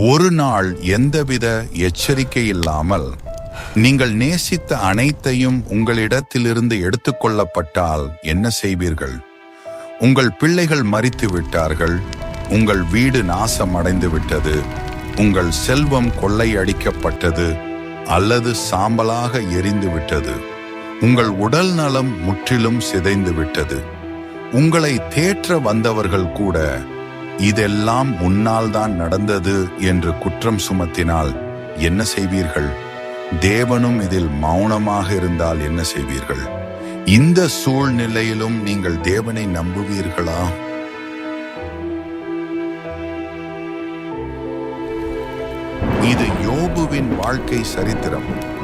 ஒரு நாள் எந்தவித எச்சரிக்கை இல்லாமல் நீங்கள் நேசித்த அனைத்தையும் உங்களிடத்திலிருந்து எடுத்துக்கொள்ளப்பட்டால் என்ன செய்வீர்கள்? உங்கள் பிள்ளைகள் மறித்து விட்டார்கள் உங்கள் வீடு நாசமடைந்து விட்டது உங்கள் செல்வம் கொள்ளையடிக்கப்பட்டது அல்லது சாம்பலாக எரிந்து விட்டது உங்கள் உடல் நலம் முற்றிலும் சிதைந்து விட்டது உங்களை தேற்ற வந்தவர்கள் கூட இதெல்லாம் முன்னால் தான் நடந்தது என்று குற்றம் சுமத்தினால் என்ன செய்வீர்கள்? தேவனும் இதில் மௌனமாக இருந்தால் என்ன செய்வீர்கள்? இந்த சூழ்நிலையிலும் நீங்கள் தேவனை நம்புவீர்களா? இது யோபுவின் வாழ்க்கை சரித்திரம்.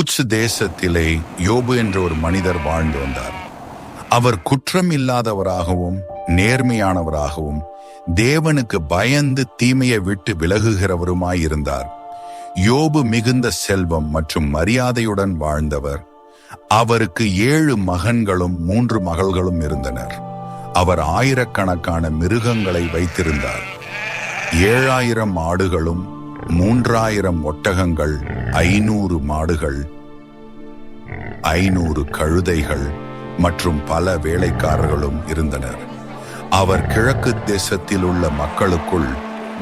ஊட்சு தேசத்திலே யோபு என்ற ஒரு மனிதர் வாழ்ந்து வந்தார். அவர் குற்றம் இல்லாதவராகவும் நேர்மையானவராகவும் தேவனுக்கு பயந்து தீமையை விட்டு விலகுகிறவருமாயிருந்தார். யோபு மிகுந்த செல்வம் மற்றும் மரியாதையுடன் வாழ்ந்தவர். அவருக்கு ஏழு மகன்களும் மூன்று மகள்களும் இருந்தனர். அவர் ஆயிரக்கணக்கான மிருகங்களை வைத்திருந்தார். ஏழாயிரம் ஆடுகளும் மூன்றாயிரம் ஒட்டகங்கள் ஐநூறு மாடுகள் ஐநூறு கழுதைகள் மற்றும் பல வேலைக்காரர்களும் இருந்தனர். அவர் கிழக்கு தேசத்தில் உள்ள மக்களுக்குள்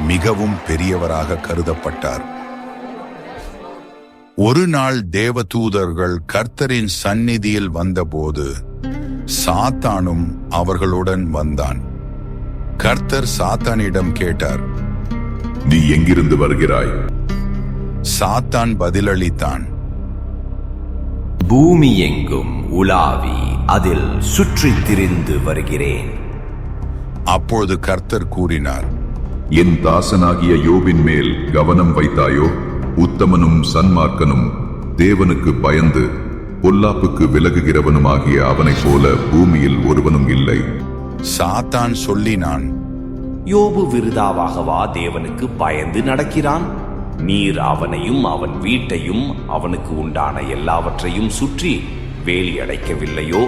மிகவும் பெரியவராக கருதப்பட்டார். ஒரு நாள் தேவதூதர்கள் கர்த்தரின் சந்நிதியில் வந்தபோது சாத்தானும் அவர்களுடன் வந்தான். கர்த்தர் சாத்தானிடம் கேட்டார் நீ எங்கிருந்து வருகிறாய்? சாத்தான் பதிலளித்தான். பூமி எங்கும் உலாவி அதில் சுற்றித் திரிந்து வருகிறேன். அப்பொழுது கர்த்தர் கூறினார் என் தாசனாகிய யோபின் மேல் கவனம் வைத்தாயோ? உத்தமனும் சன்மார்க்கனும் தேவனுக்கு பயந்து பொல்லாப்புக்கு விலகுகிறவனுமாகிய அவனைப் போல பூமியில் ஒருவனும் இல்லை. சாத்தான் சொல்லினான் யோபு விருதாவாகவா தேவனுக்கு பயந்து நடக்கிறான்? நீர் அவனையும் அவன் வீட்டையும் அவனுக்கு உண்டான எல்லாவற்றையும் சுற்றி வேலி அடைக்கவில்லையோ?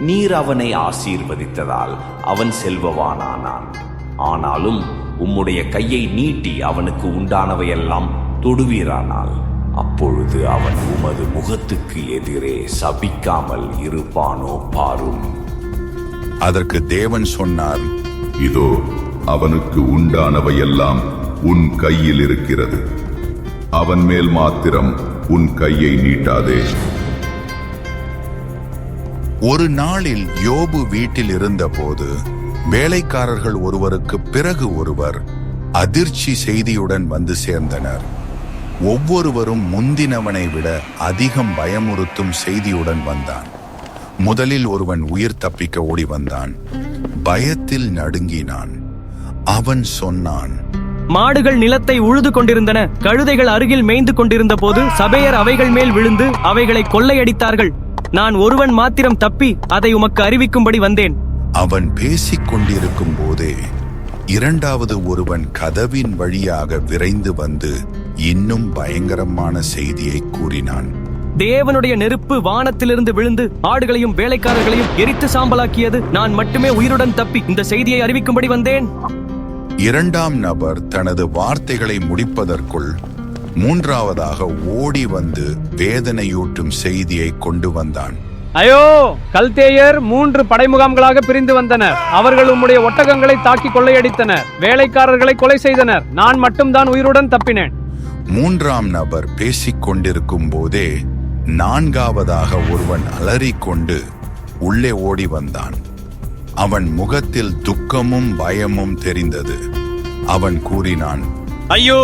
நீர் அவனை ஆசீர்வதித்ததால் அவன் செல்வவானானான் ஆனாலும் உம்முடைய கையை நீட்டி அவனுக்கு உண்டானவையெல்லாம் தொடுவீரானால் அப்பொழுது அவன் உமது முகத்துக்கு எதிரே சபிக்காமல் இருப்பானோ பாரும். அதற்கு தேவன் சொன்னார் இதோ அவனுக்கு உண்டானவையெல்லாம் உன் கையில் இருக்கிறது. அவன் மேல் மாத்திரம் உன் கையை நீட்டாதே. ஒரு நாளில் யோபு வீட்டில் இருந்தபோது வேலைக்காரர்கள் ஒருவருக்கு பிறகு ஒருவர் அதிர்ச்சி செய்தியுடன் வந்து சேர்ந்தனர். ஒவ்வொருவரும் முந்தினவனை விட அதிகம் பயமுறுத்தும் செய்தியுடன் வந்தான். முதலில் ஒருவன் உயிர் தப்பிக்க ஓடி வந்தான். பயத்தில் நடுங்கினான். அவன் சொன்னான். மாடுகள் நிலத்தை உழுது கொண்டிருந்தன. கழுதைகள் அருகில் மேய்ந்து கொண்டிருந்த போது சபையர் அவைகள் மேல் விழுந்து அவைகளை கொள்ளையடித்தார்கள். நான் ஒருவன் மாத்திரம் தப்பி அதை உமக்கு அறிவிக்கும்படி வந்தேன். அவன் பேசிக் கொண்டிருக்கும் போதே இரண்டாவது ஒருவன் கதவின் வழியாக விரைந்து வந்து இன்னும் பயங்கரமான செய்தியை கூறினான். தேவனுடைய நெருப்பு வானத்திலிருந்து விழுந்து ஆடுகளையும் வேலைக்காரர்களையும் எரித்து சாம்பலாக்கியது. நான் மட்டுமே உயிருடன் தப்பி இந்த செய்தியை அறிவிக்கும்படி வந்தேன். இரண்டாம் நபர் தனது வார்த்தைகளை முடிப்பதற்குள் மூன்றாவதாக ஓடி வந்து வேதனையூட்டும் செய்தியை கொண்டு வந்தான். ஐயோ கல்தேயர் மூன்று படைமுகாம்களாக பிரிந்து வந்தனர். அவர்கள் உம்முடைய ஒட்டகங்களை தாக்கி கொள்ளையடித்தனர். வேலைக்காரர்களை கொலை செய்தனர். நான் மட்டும்தான் உயிருடன் தப்பினேன். மூன்றாம் நபர் பேசிக் கொண்டிருக்கும் போதே நான்காவதாக ஒருவன் அலறிக்கொண்டு உள்ளே ஓடி வந்தான். அவன் முகத்தில் துக்கமும் பயமும் தெரிந்தது. அவன் கூறினான் ஐயோ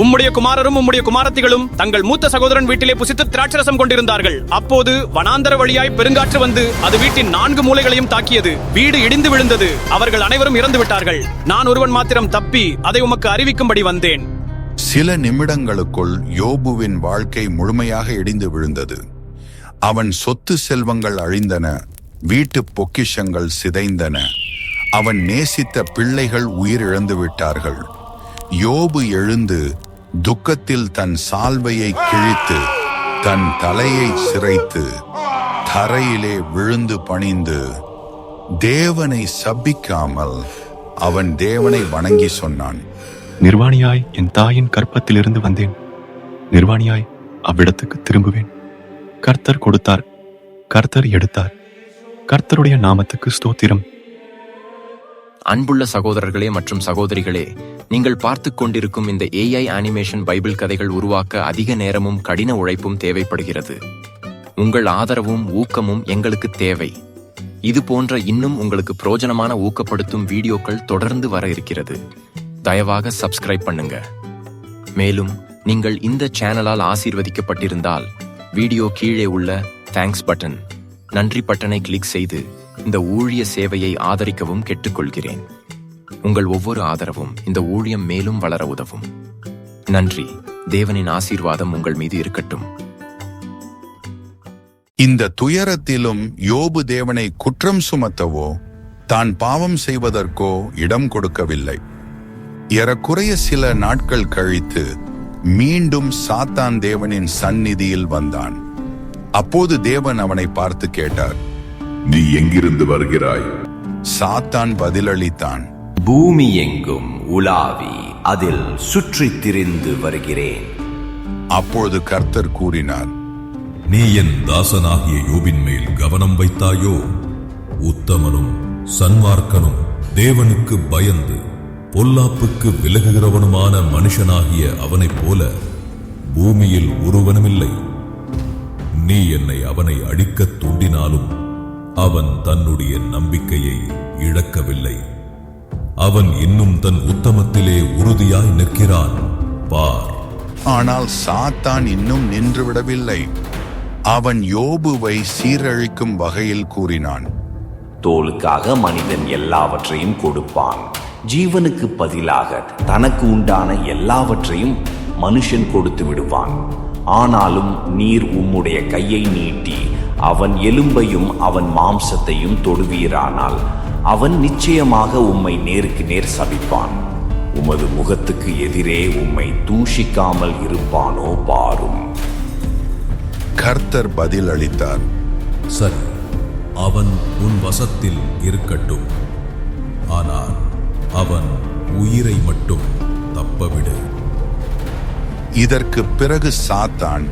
உம்முடைய குமாரரும் உம்முடைய குமாரத்திகளும் தங்கள் மூத்த சகோதரன் வீட்டிலே புசித்து திராட்சரசம் கொண்டிருந்தார்கள். அப்போது வனாந்தர வழியாய் பெருங்காற்று வந்து அது வீட்டின் நான்கு மூலைகளையும் தாக்கியது. வீடு இடிந்து விழுந்தது. அவர்கள் அனைவரும் இறந்து விட்டார்கள். நான் ஒருவன் மாத்திரம் தப்பி அதை உமக்கு அறிவிக்கும்படி வந்தேன். சில நிமிடங்களுக்குள் யோபுவின் வாழ்க்கை முழுமையாக இடிந்து விழுந்தது. அவன் சொத்து செல்வங்கள் அழிந்தன. வீட்டு பொக்கிஷங்கள் சிதைந்தன. அவன் நேசித்த பிள்ளைகள் உயிரிழந்து விட்டார்கள் யோபு எழுந்து துக்கத்தில் தன் சால்வையை கிழித்து தன் தலையை சிரைத்து தரையிலே விழுந்து பணிந்து தேவனை சபிக்காமல் அவன் தேவனை வணங்கி சொன்னான். நிர்வாணியாய் என் தாயின் கற்பத்திலிருந்து வந்தேன். நிர்வாணியாய் அவ்விடத்துக்கு திரும்புவேன். கர்த்தர் கொடுத்தார். கர்த்தர் எடுத்தார். கர்த்தருடைய நாமத்துக்கு ஸ்தோத்திரம். அன்புள்ள சகோதரர்களே மற்றும் சகோதரிகளே நீங்கள் பார்த்து கொண்டிருக்கும் இந்த ஏஐ அனிமேஷன் பைபிள் கதைகள் உருவாக்க அதிக நேரமும் கடின உழைப்பும் தேவைப்படுகிறது. உங்கள் ஆதரவும் ஊக்கமும் எங்களுக்கு தேவை. இது போன்ற இன்னும் உங்களுக்கு பிரோஜனமான ஊக்கப்படுத்தும் வீடியோக்கள் தொடர்ந்து வர இருக்கிறது. தயவாக சப்ஸ்கிரைப் பண்ணுங்க. மேலும் நீங்கள் இந்த சேனலால் ஆசீர்வதிக்கப்பட்டிருந்தால் வீடியோ கீழே உள்ள தேங்க்ஸ் பட்டன் நன்றி பட்டனை கிளிக் செய்து இந்த ஊழிய சேவையை ஆதரிக்கவும் கேட்டுக்கொள்கிறேன். உங்கள் ஒவ்வொரு ஆதரவும் இந்த ஊழியம் மேலும் வளர உதவும். நன்றி. தேவனின் ஆசீர்வாதம் உங்கள் மீது இருக்கட்டும். இந்த துயரத்திலும் யோபு தேவனை குற்றம் சுமத்தவோ தான் பாவம் செய்வதற்கோ இடம் கொடுக்கவில்லை. ஏறக்குறைய சில நாட்கள் கழித்து மீண்டும் சாத்தான் தேவனின் சந்நிதியில் வந்தான். அப்போது தேவன் அவனை பார்த்து கேட்டார் நீ எங்கிருந்து வருகிறாய்? சாத்தான் பதிலளித்தான் பூமி எங்கும் உலாவி அதில் சுற்றித் திரிந்து வருகிறேன். அப்பொழுது கர்த்தர் கூறினார் நீ என் தாசனாகிய யோபின் மேல் கவனம் வைத்தாயோ? உத்தமனும் சன்மார்க்கனும் தேவனுக்கு பயந்து பொல்லாப்புக்கு விலகுகிறவனுமான மனுஷனாகிய அவனைப் போல பூமியில் ஒருவனுமில்லை. நீ என்னை அவனை அடிக்கத் தூண்டினாலும் அவன் தன்னுடைய நம்பிக்கையை இழக்கவில்லை. அவன் இன்னும் தன் உத்தமத்திலே உறுதியாய் நிற்கிறான். பார். ஆனால் சாத்தான் இன்னும் நின்று விடவில்லை அவன் யோபுவை சீரழிக்கும் வகையில் கூறினான். தோலுக்காக மனிதன் எல்லாவற்றையும் கொடுப்பான். ஜீவனுக்கு பதிலாக தனக்கு உண்டான எல்லாவற்றையும் மனுஷன் கொடுத்து விடுவான். ஆனாலும் நீர் உம்முடைய கையை நீட்டி அவன் எலும்பையும் அவன் மாம்சத்தையும் தொடுவீரானால் அவன் நிச்சயமாக உம்மை நேருக்கு நேர் சபிப்பான். உமது முகத்துக்கு எதிரே உம்மை தூஷிக்காமல் இருப்பானோ பாரும். கர்த்தர் பதில் அளித்தார் சரி அவன் உன் வசத்தில் இருக்கட்டும். ஆனால் அவன் உயிரை மட்டும் தப்பவிடு. இதற்கு பிறகு சாத்தான்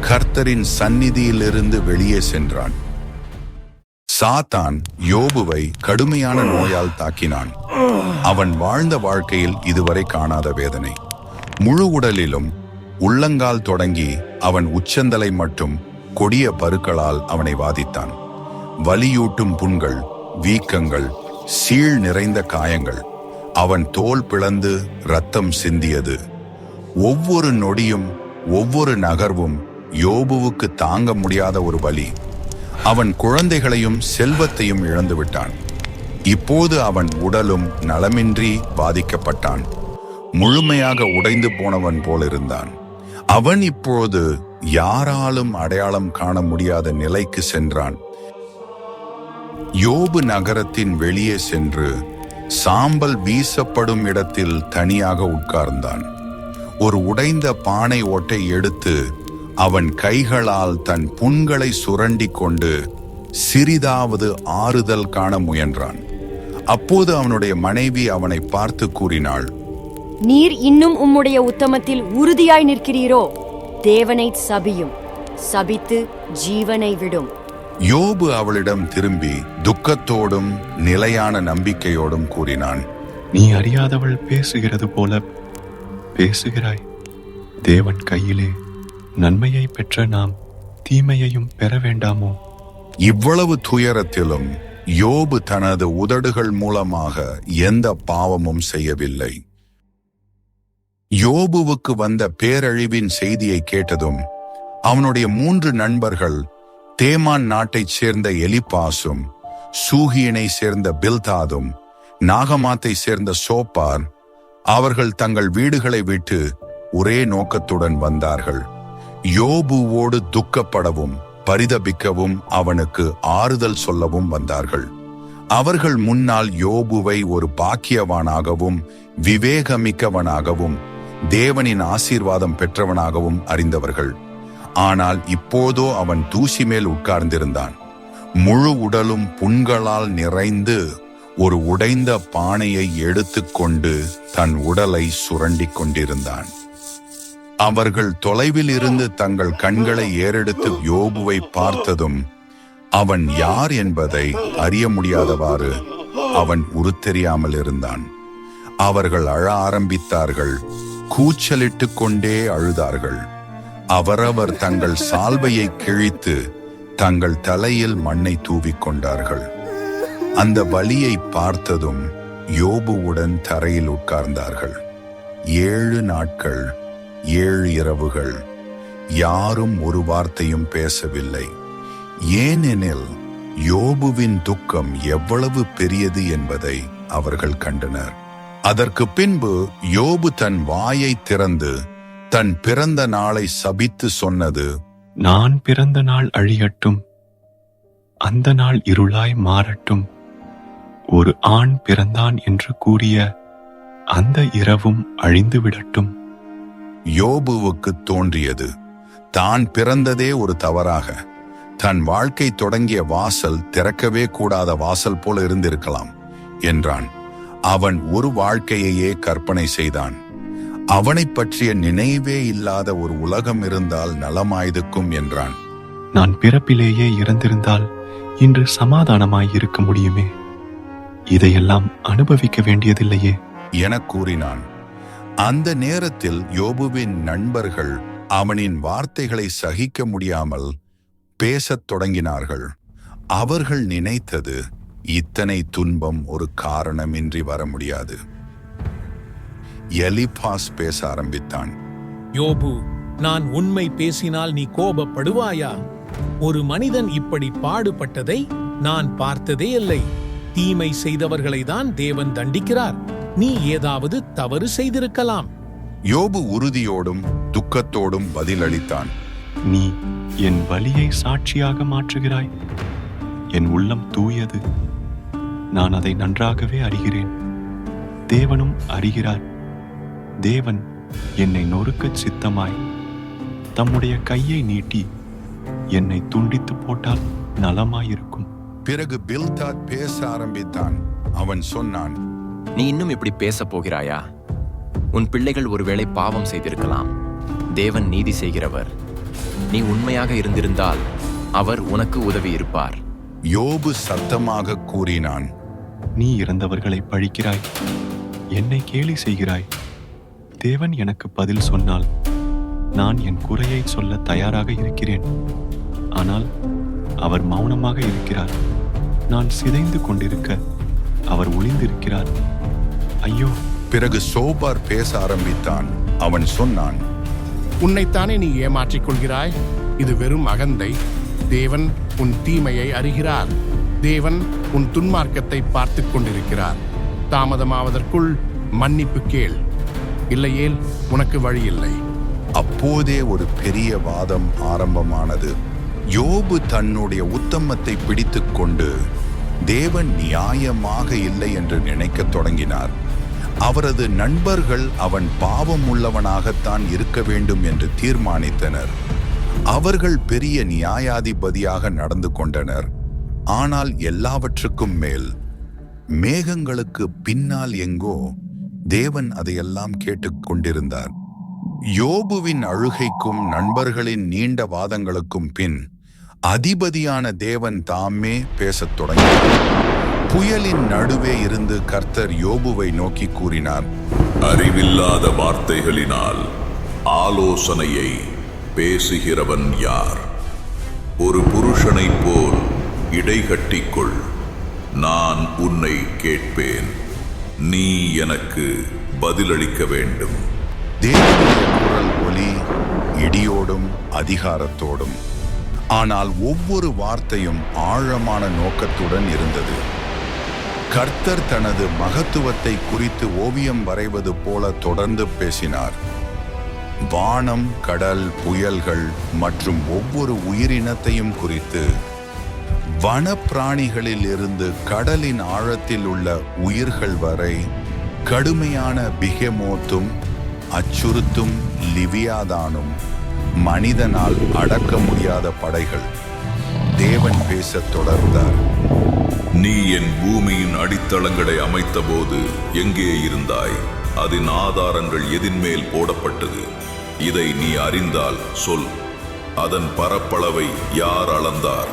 கர்த்தரின் சந்நிதியிலிருந்து வெளியே சென்றான். சாத்தான் யோபுவை கடுமையான நோயால் தாக்கினான். அவன் வாழ்ந்த வாழ்க்கையில் இதுவரை காணாத வேதனை. முழு உடலிலும் உள்ளங்கால் தொடங்கி அவன் உச்சந்தலை மட்டும் கொடிய பருக்களால் அவனை வாதித்தான். வலியூட்டும் புண்கள் வீக்கங்கள் சீழ் நிறைந்த காயங்கள் அவன் தோல் பிளந்து ரத்தம் சிந்தியது. ஒவ்வொரு நொடியும் ஒவ்வொரு நகர்வும் யோபுவுக்கு தாங்க முடியாத ஒரு வழி அவன் குழந்தைகளையும் செல்வத்தையும் இழந்துவிட்டான். இப்போது அவன் உடலும் நலமின்றி பாதிக்கப்பட்டான். முழுமையாக உடைந்து போனவன் போலிருந்தான். அவன் இப்போது யாராலும் அடையாளம் காண முடியாத நிலைக்கு சென்றான். யோபு நகரத்தின் வெளியே சென்று சாம்பல் வீசப்படும் இடத்தில் தனியாக உட்கார்ந்தான். ஒரு உடைந்த பானை ஓட்டை எடுத்து அவன் கைகளால் தன் புண்களை சுரண்டி கொண்டு சிறிதாவது ஆறுதல் காண முயன்றான். அப்போது அவனுடைய மனைவி அவனை பார்த்து கூறினாள் நீர் இன்னும் உம்முடைய உத்தமத்தில் உறுதியாய் நிற்கிறீரோ? தேவனை சபியும் சபித்து ஜீவனை விடும். யோபு அவளிடம் திரும்பி துக்கத்தோடும் நிலையான நம்பிக்கையோடும் கூறினான் நீ அறியாதவள் பேசுகிறது போல பேசுகிறாய். தேவன் கையிலே நன்மையை பெற்ற நாம் தீமையையும் பெற வேண்டாமோ? இவ்வளவு துயரத்திலும் யோபு தனது உதடுகள் மூலமாக எந்த பாவமும் செய்யவில்லை. யோபுவுக்கு வந்த பேரழிவின் செய்தியை கேட்டதும் அவனுடைய மூன்று நண்பர்கள் தேமான் நாட்டைச் சேர்ந்த எலிபாசும் சூகியனை சேர்ந்த பில்தாதும் நாகமாத்தை சேர்ந்த சோப்பார் அவர்கள் தங்கள் வீடுகளை விட்டு ஒரே நோக்கத்துடன் வந்தார்கள். யோபுவோடு துக்கப்படவும் பரிதபிக்கவும் அவனுக்கு ஆறுதல் சொல்லவும் வந்தார்கள். அவர்கள் முன்னால் யோபுவை ஒரு பாக்கியவானாகவும் விவேகமிக்கவனாகவும் தேவனின் ஆசீர்வாதம் பெற்றவனாகவும் அறிந்தவர்கள். ஆனால் இப்போதோ அவன் தூசி மேல் உட்கார்ந்திருந்தான். முழு உடலும் புண்களால் நிறைந்து ஒரு உடைந்த பானையை எடுத்துக்கொண்டு தன் உடலை சுரண்டிக் கொண்டிருந்தான். அவர்கள் தொலைவில் இருந்து தங்கள் கண்களை ஏறெடுத்து யோபுவை பார்த்ததும் அவன் யார் என்பதை அறிய முடியாதவாறு அவன் உருத்தெரியாமல் இருந்தான். அவர்கள் அழ ஆரம்பித்தார்கள் கூச்சலிட்டு கொண்டே அழுதார்கள். அவரவர் தங்கள் சால்வையை கிழித்து தங்கள் தலையில் மண்ணை தூவிக் கொண்டார்கள். அந்த வழியை பார்த்ததும் யோபுவுடன் தரையில் உட்கார்ந்தார்கள். ஏழு நாட்கள் ஏழு இரவுகள் யாரும் ஒரு வார்த்தையும் பேசவில்லை. ஏனெனில் யோபுவின் துக்கம் எவ்வளவு பெரியது என்பதை அவர்கள் கண்டனர். அதற்கு பின்பு யோபு தன் வாயை திறந்து தன் பிறந்த நாளை சபித்து சொன்னது நான் பிறந்த நாள் அழியட்டும் அந்த நாள் இருளாய் மாறட்டும் ஒரு ஆண் பிறந்தான் என்று கூறிய அந்த இரவும் அழிந்து விடட்டும் யோபுவுக்கு தோன்றியது. தான் பிறந்ததே ஒரு தவறாக. தன் வாழ்க்கை தொடங்கிய வாசல் திறக்கவே கூடாத வாசல் போல இருந்திருக்கலாம் என்றான். அவன் ஒரு வாழ்க்கையையே கற்பனை செய்தான். அவனைப் பற்றிய நினைவே இல்லாத ஒரு உலகம் இருந்தால் நலமாயிருக்கும் என்றான். நான் பிறப்பிலேயே இறந்திருந்தால் இன்று சமாதானமாய் இருக்க முடியுமே? இதையெல்லாம் அனுபவிக்க வேண்டியதில்லையே. எனக் கூறினான். அந்த நேரத்தில் யோபுவின் நண்பர்கள் அவனின் வார்த்தைகளை சகிக்க முடியாமல் பேசத் தொடங்கினார்கள். அவர்கள் நினைத்தது இத்தனை துன்பம் ஒரு காரணமின்றி வர முடியாது. எலிபாஸ் பேச ஆரம்பித்தான். யோபு நான் உண்மை பேசினால் நீ கோபப்படுவாயா? ஒரு மனிதன் இப்படி பாடுபட்டதை நான் பார்த்ததே இல்லை. தீமை செய்தவர்களை தான் தேவன் தண்டிக்கிறார். நீ ஏதாவது தவறு செய்திருக்கலாம். யோபு உறுதியோடும் துக்கத்தோடும் பதிலளித்தான். நீ என் வலியை சாட்சியாக மாற்றுகிறாய். என் உள்ளம் தூயது. நான் அதை நன்றாகவே அறிகிறேன். தேவனும் அறிகிறார். தேவன் என்னை நொறுக்கச் சித்தமாய் தம்முடைய கையை நீட்டி என்னை துண்டித்து போட்டால் நலமாயிருக்கும். பிறகு பில்தாத் பேச ஆரம்பித்தான். அவன் சொன்னான் நீ இன்னும் இப்படி பேசப் போகிறாயா? உன் பிள்ளைகள் ஒருவேளை பாவம் செய்திருக்கலாம். தேவன் நீதி செய்கிறவர். நீ உண்மையாக இருந்திருந்தால் அவர் உனக்கு உதவி இருப்பார். யோபு சத்தமாக கூறினான் நீ இறந்தவர்களை பழிக்கிறாய். என்னை கேலி செய்கிறாய். தேவன் எனக்கு பதில் சொன்னால் நான் என் குறையை சொல்ல தயாராக இருக்கிறேன். ஆனால் அவர் மௌனமாக இருக்கிறார். நான் சிதைந்து கொண்டிருக்க அவர் ஒளிந்திருக்கிறார். ஐயோ. பிறகு சோபார் பேச ஆரம்பித்தான். அவன் சொன்னான் உன்னைத்தானே நீ ஏமாற்றிக் கொள்கிறாய்? இது வெறும் அகந்தை. தேவன் உன் தீமையை அறிகிறார். தேவன் உன் துன்மார்க்கத்தை பார்த்துக் கொண்டிருக்கிறார். தாமதமாவதற்குள் மன்னிப்பு கேள். இல்லையேல் உனக்கு வழி இல்லை அப்போதே ஒரு பெரிய வாதம் ஆரம்பமானது. யோபு தன்னுடைய உத்தமத்தை பிடித்துக் கொண்டு தேவன் நியாயமாக இல்லை என்று நினைக்கத் தொடங்கினார். அவரது நண்பர்கள் அவன் பாவம் உள்ளவனாகத்தான் இருக்க வேண்டும் என்று தீர்மானித்தனர். அவர்கள் பெரிய நியாயாதிபதியாக நடந்து கொண்டனர். ஆனால் எல்லாவற்றுக்கும் மேல் மேகங்களுக்கு பின்னால் எங்கோ தேவன் அதையெல்லாம் கேட்டுக்கொண்டிருந்தார் யோபுவின் அழுகைக்கும் நண்பர்களின் நீண்ட வாதங்களுக்கும் பின் அதிபதியான தேவன் தாமே பேசத் தொடங்கினார். புயலின் நடுவே இருந்து கர்த்தர் யோபுவை நோக்கி கூறினார் அறிவில்லாத வார்த்தைகளினால் ஆலோசனையை பேசுகிறவன் யார்? ஒரு புருஷனைப் போல் இடைகட்டிக்கொள் நான் உன்னை கேட்பேன். நீ எனக்கு பதிலளிக்க வேண்டும். தேவனுடைய குரல் ஒலி இடியோடும் அதிகாரத்தோடும். ஆனால் ஒவ்வொரு வார்த்தையும் ஆழமான நோக்கத்துடன் இருந்தது. கர்த்தர் தனது மகத்துவத்தை குறித்து ஓவியம் வரைவது போல தொடர்ந்து பேசினார். வானம் கடல் புயல்கள் மற்றும் ஒவ்வொரு உயிரினத்தையும் குறித்து வனப்பிராணிகளில் இருந்து கடலின் ஆழத்தில் உள்ள உயிர்கள் வரை கடுமையான பிகெமோத்தும் அச்சுறுத்தும் லிவியாதானும் மனிதனால் அடக்க முடியாத படைகள். தேவன் பேசத் தொடர்ந்தார். நீ என் பூமியின் அடித்தளங்களை அமைத்தபோது எங்கே இருந்தாய்? அதன் ஆதாரங்கள் எதின்மேல் போடப்பட்டது? இதை நீ அறிந்தால் சொல். அதன் பரப்பளவை யார் அளந்தார்?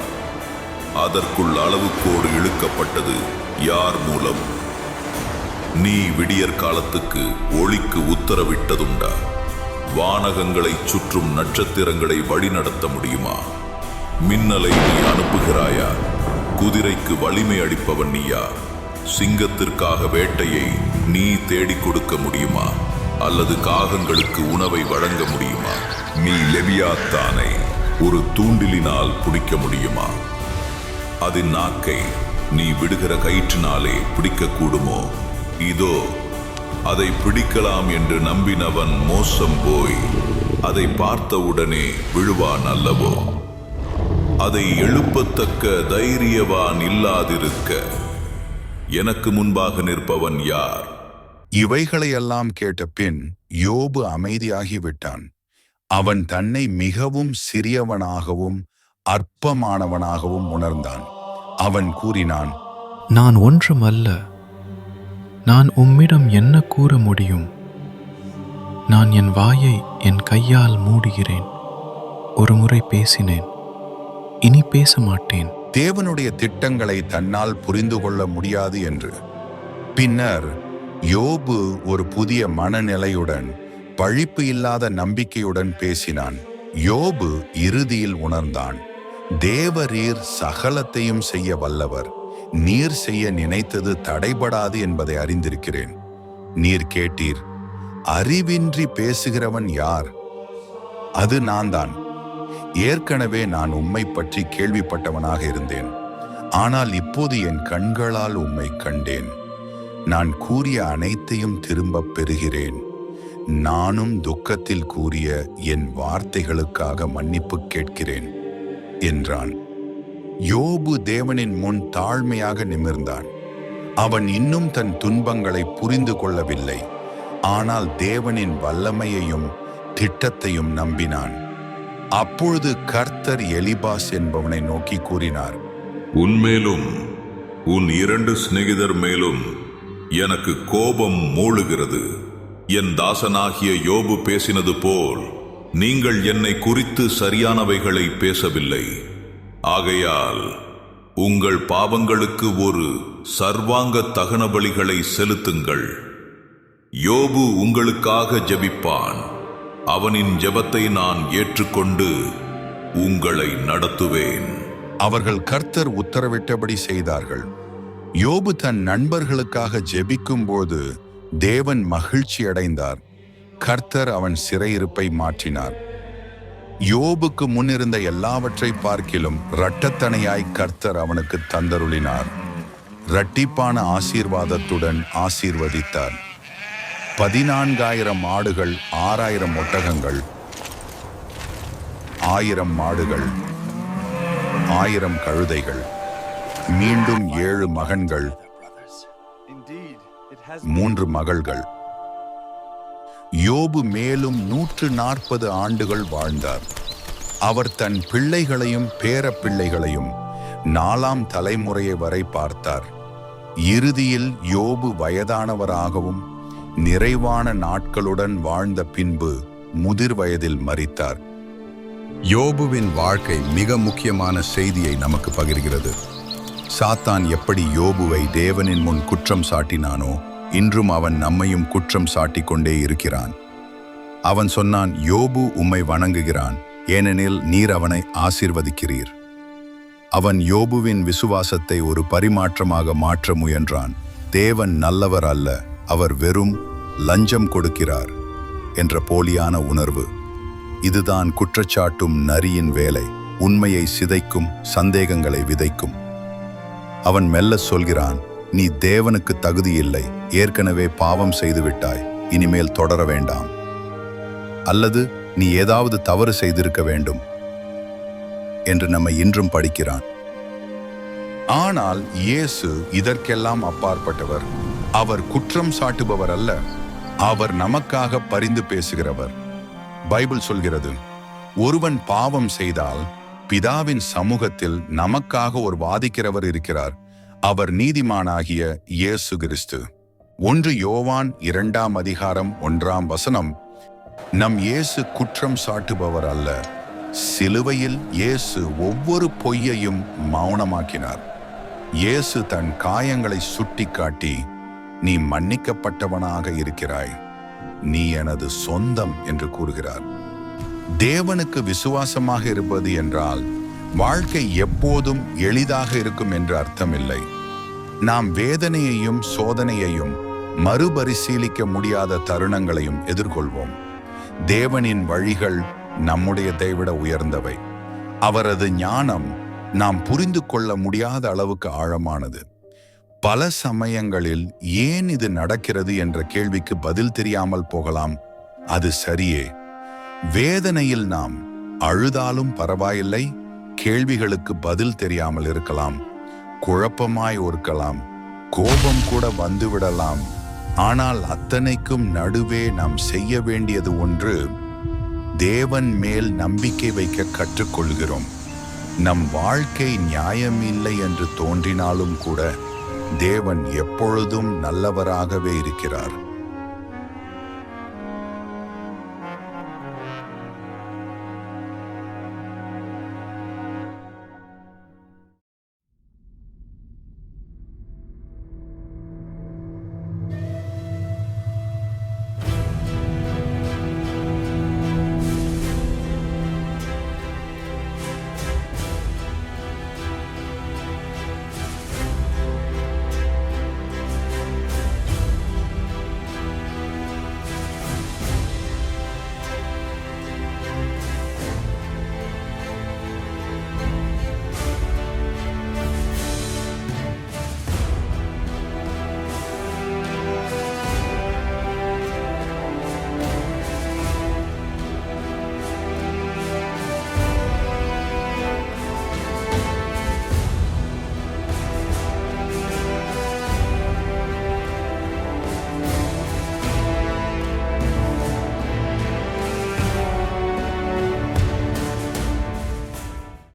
அதற்குள் அளவுக்கோடு இழுக்கப்பட்டது யார் மூலம்? நீ விடியற் காலத்துக்கு ஒளிக்கு உத்தரவிட்டதுண்டா. வானகங்களைச் சுற்றும் நட்சத்திரங்களை வழிநடத்த முடியுமா? மின்னலை நீ அனுப்புகிறாயா? குதிரைக்கு வலிமை அளிப்பவன் நீயா? சிங்கத்திற்காக வேட்டையை நீ தேடிக் கொடுக்க முடியுமா? அல்லது காகங்களுக்கு உணவை வழங்க முடியுமா? நீ லெவியாத்தானை ஒரு தூண்டிலினால் பிடிக்க முடியுமா? அதன் நாக்கை நீ விடுகிற கயிற்றினாலே பிடிக்கக்கூடுமோ? இதோ அதை பிடிக்கலாம் என்று நம்பினவன் மோசம் போய் அதை பார்த்தவுடனே விழுவான் அல்லவோ? அதை எழுப்பத்தக்க தைரியவான் இல்லாதிருக்க எனக்கு முன்பாக நிற்பவன் யார்? இவைகளையெல்லாம் கேட்ட பின் யோபு அமைதியாகிவிட்டான். அவன் தன்னை மிகவும் சிறியவனாகவும் அற்பமானவனாகவும் உணர்ந்தான். அவன் கூறினான் நான் ஒன்றுமல்ல. நான் உம்மிடம் என்ன கூற முடியும்? நான் என் வாயை என் கையால் மூடுகிறேன். ஒரு முறை பேசினேன். இனி பேச மாட்டேன். தேவனுடைய திட்டங்களை தன்னால் புரிந்து கொள்ள முடியாது என்று. பின்னர் யோபு ஒரு புதிய மனநிலையுடன் பழிப்பு இல்லாத நம்பிக்கையுடன் பேசினான். யோபு இறுதியில் உணர்ந்தான். தேவரீர் சகலத்தையும் செய்ய வல்லவர். நீர் செய்ய நினைத்தது தடைபடாது என்பதை அறிந்திருக்கிறேன். நீர் கேட்டீர் அறிவின்றி பேசுகிறவன் யார்? அது நான் தான் ஏற்கனவே நான் உம்மை பற்றி கேள்விப்பட்டவனாக இருந்தேன். ஆனால் இப்போது என் கண்களால் உம்மை கண்டேன். நான் கூறிய அனைத்தையும் திரும்பப் பெறுகிறேன். நானும் துக்கத்தில் கூறிய என் வார்த்தைகளுக்காக மன்னிப்பு கேட்கிறேன் என்றான். யோபு தேவனின் முன் தாழ்மையாக நிமிர்ந்தான். அவன் இன்னும் தன் துன்பங்களை புரிந்து கொள்ளவில்லை. ஆனால் தேவனின் வல்லமையையும் திட்டத்தையும் நம்பினான். அப்பொழுது கர்த்தர் எலிபாஸ் என்பவனை நோக்கி கூறினார் உன்மேலும் உன் இரண்டு சிநேகிதர் மேலும் எனக்கு கோபம் மூழுகிறது. என் தாசனாகிய யோபு பேசினது போல் நீங்கள் என்னை குறித்து சரியானவைகளை பேசவில்லை. ஆகையால் உங்கள் பாவங்களுக்கு ஒரு சர்வாங்க தகன பலிகளை செலுத்துங்கள். யோபு உங்களுக்காக ஜெபிப்பான். அவனின் ஜெபத்தை நான் ஏற்றுக்கொண்டு உங்களை நடத்துவேன். அவர்கள் கர்த்தர் உத்தரவிட்டபடி செய்தார்கள். யோபு தன் நண்பர்களுக்காக ஜெபிக்கும்போது தேவன் மகிழ்ச்சி அடைந்தார் கர்த்தர் அவன் சிறையிருப்பை மாற்றினார். யோபுக்கு முன்னிருந்த எல்லாவற்றை பார்க்கிலும் இரட்டத்தனையாய் கர்த்தர் அவனுக்கு தந்தருளினார். இரட்டிப்பான ஆசீர்வாதத்துடன் ஆசீர்வதித்தார். பதினான்காயிரம் ஆடுகள் ஆறாயிரம் ஒட்டகங்கள் ஆயிரம் மாடுகள் ஆயிரம் கழுதைகள் மீண்டும் ஏழு மகன்கள் மூன்று மகள்கள் யோபு மேலும் நூற்று நாற்பது ஆண்டுகள் வாழ்ந்தார். அவர் தன் பிள்ளைகளையும் பேரப்பிள்ளைகளையும் நாலாம் தலைமுறையை வரை பார்த்தார். இறுதியில் யோபு வயதானவராகவும் நிறைவான நாட்களுடன் வாழ்ந்த பின்பு முதிர் வயதில் மறித்தார் யோபுவின் வாழ்க்கை மிக முக்கியமான செய்தியை நமக்கு பகிர்கிறது. சாத்தான் எப்படி யோபுவை தேவனின் முன் குற்றம் சாட்டினானோ இன்றும் அவன் நம்மையும் குற்றம் சாட்டிக் கொண்டே இருக்கிறான். அவன் சொன்னான் யோபு உம்மை வணங்குகிறான் ஏனெனில் நீர் அவனை ஆசீர்வதிக்கிறீர். அவன் யோபுவின் விசுவாசத்தை ஒரு பரிமாற்றமாக மாற்ற முயன்றான். தேவன் நல்லவர் அல்ல அவர் வெறும் லஞ்சம் கொடுக்கிறார் என்ற போலியான உணர்வு. இதுதான் குற்றச்சாட்டும் நரியின் வேலை உண்மையை சிதைக்கும் சந்தேகங்களை விதைக்கும். அவன் மெல்ல சொல்கிறான் நீ தேவனுக்கு தகுதி இல்லை. ஏற்கனவே பாவம் செய்துவிட்டாய் இனிமேல் தொடர வேண்டாம். அல்லது நீ ஏதாவது தவறு செய்திருக்க வேண்டும். என்று நம்மை இன்றும் படிக்கிறான். ஆனால் இயேசு இதற்கெல்லாம் அப்பாற்பட்டவர். அவர் குற்றம் சாட்டுபவர் அல்ல அவர் நமக்காக பரிந்து பேசுகிறவர். பைபிள் சொல்கிறது ஒருவன் பாவம் செய்தால் பிதாவின் சமூகத்தில் நமக்காக ஒரு வாதிக்கிறவர் இருக்கிறார். அவர் நீதிமானாகிய இயேசு கிறிஸ்து. ஒன்று யோவான் இரண்டாம் அதிகாரம் ஒன்றாம் வசனம். நம் இயேசு குற்றம் சாட்டுபவர் அல்ல. சிலுவையில் இயேசு ஒவ்வொரு பொய்யையும் மௌனமாக்கினார். இயேசு தன் காயங்களை சுட்டிக்காட்டி நீ மன்னிக்கப்பட்டவனாக இருக்கிறாய். நீ எனது சொந்தம் என்று கூறுகிறார். தேவனுக்கு விசுவாசமாக இருப்பது என்றால் வாழ்க்கை எப்போதும் எளிதாக இருக்கும் என்று அர்த்தமில்லை. நாம் வேதனையையும் சோதனையையும் மறுபரிசீலிக்க முடியாத தருணங்களையும் எதிர்கொள்வோம். தேவனின் வழிகள் நம்முடையதை விட உயர்ந்தவை. அவரது ஞானம் நாம் புரிந்து கொள்ள முடியாத அளவுக்கு ஆழமானது. பல சமயங்களில் ஏன் இது நடக்கிறது என்ற கேள்விக்கு பதில் தெரியாமல் போகலாம். அது சரியே. வேதனையில் நாம் அழுதாலும் பரவாயில்லை கேள்விகளுக்கு பதில் தெரியாமல் இருக்கலாம் குழப்பமாய் இருக்கலாம் கோபம் கூட வந்துவிடலாம். ஆனால் அத்தனைக்கும் நடுவே நாம் செய்ய வேண்டியது ஒன்று தேவன் மேல் நம்பிக்கை வைக்க கற்றுக்கொள்கிறோம். நம் வாழ்க்கை நியாயமில்லை என்று தோன்றினாலும் கூட தேவன் எப்பொழுதும் நல்லவராகவே இருக்கிறார்.